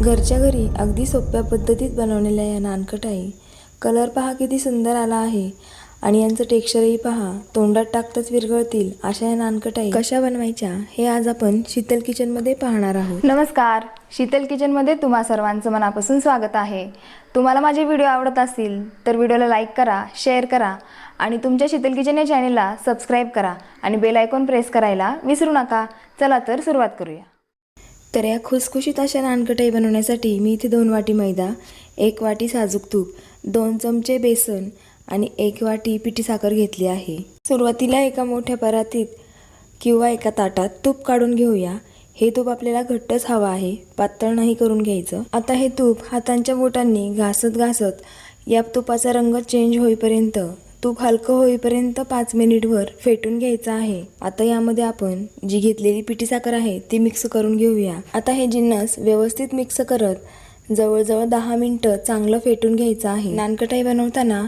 घरच्या घरी अगदी सोप्या पद्धतीत बनवलेल्या या नानकटाई कलर पहा किती सुंदर आला आहे. आणि यांचं टेक्स्चरही पहा तोंडात टाकताच विरघळतील अशा या नानकटाई. कशा बनवायच्या हे आज आपण शीतल किचनमध्ये पाहणार आहोत. नमस्कार शीतल किचनमध्ये तुम्हा सर्वांचं मनापासून स्वागत आहे. तुम्हाला माझे व्हिडिओ आवडत असतील तर व्हिडिओला लाईक करा शेअर करा आणि तुमच्या शीतल किचन या चॅनेलला सबस्क्राईब करा आणि बेल आयकॉन प्रेस करायला विसरू नका. चला तर सुरुवात करूया. तर या खुसखुशीत अशा नानकटाई बनवण्यासाठी मी इथे दोन वाटी मैदा एक वाटी साजूक तूप दोन चमचे बेसन आणि एक वाटी पिठी साखर घेतली आहे. सुरुवातीला एका मोठ्या परातीत किंवा एका ताटात तूप काढून घेऊया. हे तूप आपल्याला घट्टच हवं आहे पातळ नाही करून घ्यायचं. आता हे तूप हातांच्या बोटांनी घासत घासत या तुपाचा रंग चेंज होईपर्यंत तूप हलकं होईपर्यंत पाच मिनिटवर फेटून घ्यायचं आहे. आता यामध्ये आपण जी घेतलेली पिठी साखर आहे ती मिक्स करून घेऊया. आता हे जिन्नस व्यवस्थित मिक्स करत जवळजवळ दहा मिनटं चांगलं फेटून घ्यायचं आहे. नानकटाई बनवताना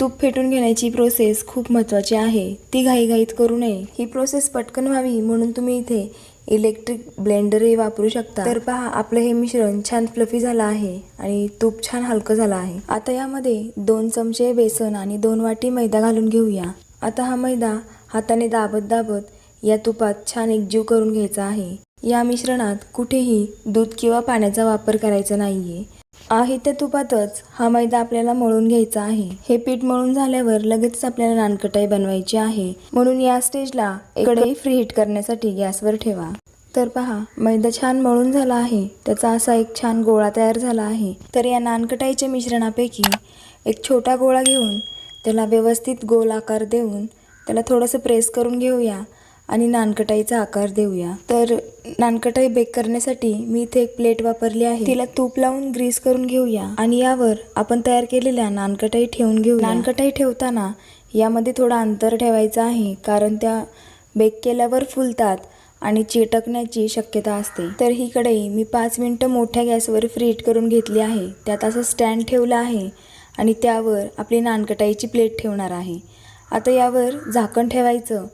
तूप फेटून घेण्याची प्रोसेस खूप महत्त्वाची आहे. ती घाईघाईत करू नये. ही प्रोसेस पटकन व्हावी म्हणून तुम्ही इथे इलेक्ट्रिक ब्लेंडरही वापरू शकता. तर पहा आपलं हे मिश्रण छान फ्लफी झालं आहे आणि तूप छान हलकं झालं आहे. आता यामध्ये दोन चमचे बेसन आणि दोन वाटी मैदा घालून घेऊया. आता हा मैदा हाताने दाबत दाबत या तुपात छान एकजीव करून घ्यायचा आहे. या मिश्रणात कुठेही दूध किंवा पाण्याचा वापर करायचा नाहीये. आहे त्या तुपातच हा मैदा आपल्याला मळून घ्यायचा आहे. हे पीठ मळून झाल्यावर लगेच आपल्याला नानकटाई बनवायची आहे. म्हणून या स्टेजला कढई फ्री हीट करण्यासाठी गॅसवर ठेवा. तर पहा मैदा छान मळून झाला आहे. त्याचा असा एक छान गोळा तयार झाला आहे. तर या नानकटाईच्या मिश्रणापैकी एक छोटा गोळा घेऊन त्याला व्यवस्थित गोल आकार देऊन त्याला थोडंसं प्रेस करून घेऊया. आणि नानकटाईचा आकार देऊया. तर नानकटाई बेक करण्यासाठी मी इथे एक प्लेट वापरली आहे. तिला तूप लावून ग्रीस करून घेऊया. आणि यावर आपण तयार केलेल्या नानकटाई ठेवून घेऊ नानकटाई ठेवताना यामध्ये थोडं अंतर ठेवायचं आहे कारण त्या बेक केल्यावर फुलतात आणि चिटकण्याची शक्यता असते. तर ही कढई मी पाच मिनटं मोठ्या गॅसवर फ्रीट करून घेतली आहे. त्यात असं स्टँड ठेवलं आहे आणि त्यावर आपली नानकटाईची प्लेट ठेवणार आहे. आता यावर झाकण ठेवायचं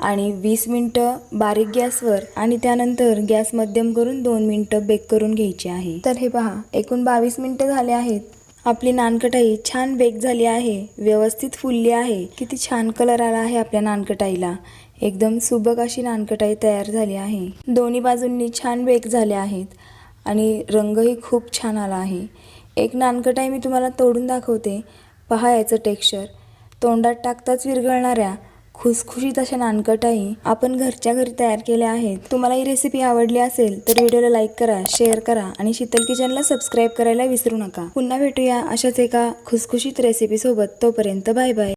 आणि वीस मिनटं बारीक गॅसवर आणि त्यानंतर गॅस मध्यम करून दोन मिनटं बेक करून घ्यायची आहे. तर हे पहा एकूण बावीस मिनटं झाले आहेत. आपली नानकटाई छान बेक झाली आहे व्यवस्थित फुलली आहे. किती छान कलर आला आहे आपल्या नानकटाईला. एकदम सुबक अशी नानकटाई तयार झाली आहे. दोन्ही बाजूंनी छान बेक झाले आहेत आणि रंगही खूप छान आला आहे. एक नानकटाई मी तुम्हाला तोडून दाखवते. पहा याचं टेक्स्चर. तोंडात टाकताच विरघळणाऱ्या खुसखुशीत अशा नानकटाई आपण घरच्या घरी तयार केल्या आहेत. तुम्हाला ही रेसिपी आवडली असेल तर व्हिडिओला लाईक करा शेअर करा आणि शीतल किचनला सबस्क्राईब करायला विसरू नका. पुन्हा भेटूया अशाच एका खुसखुशीत रेसिपीसोबत तोपर्यंत बाय बाय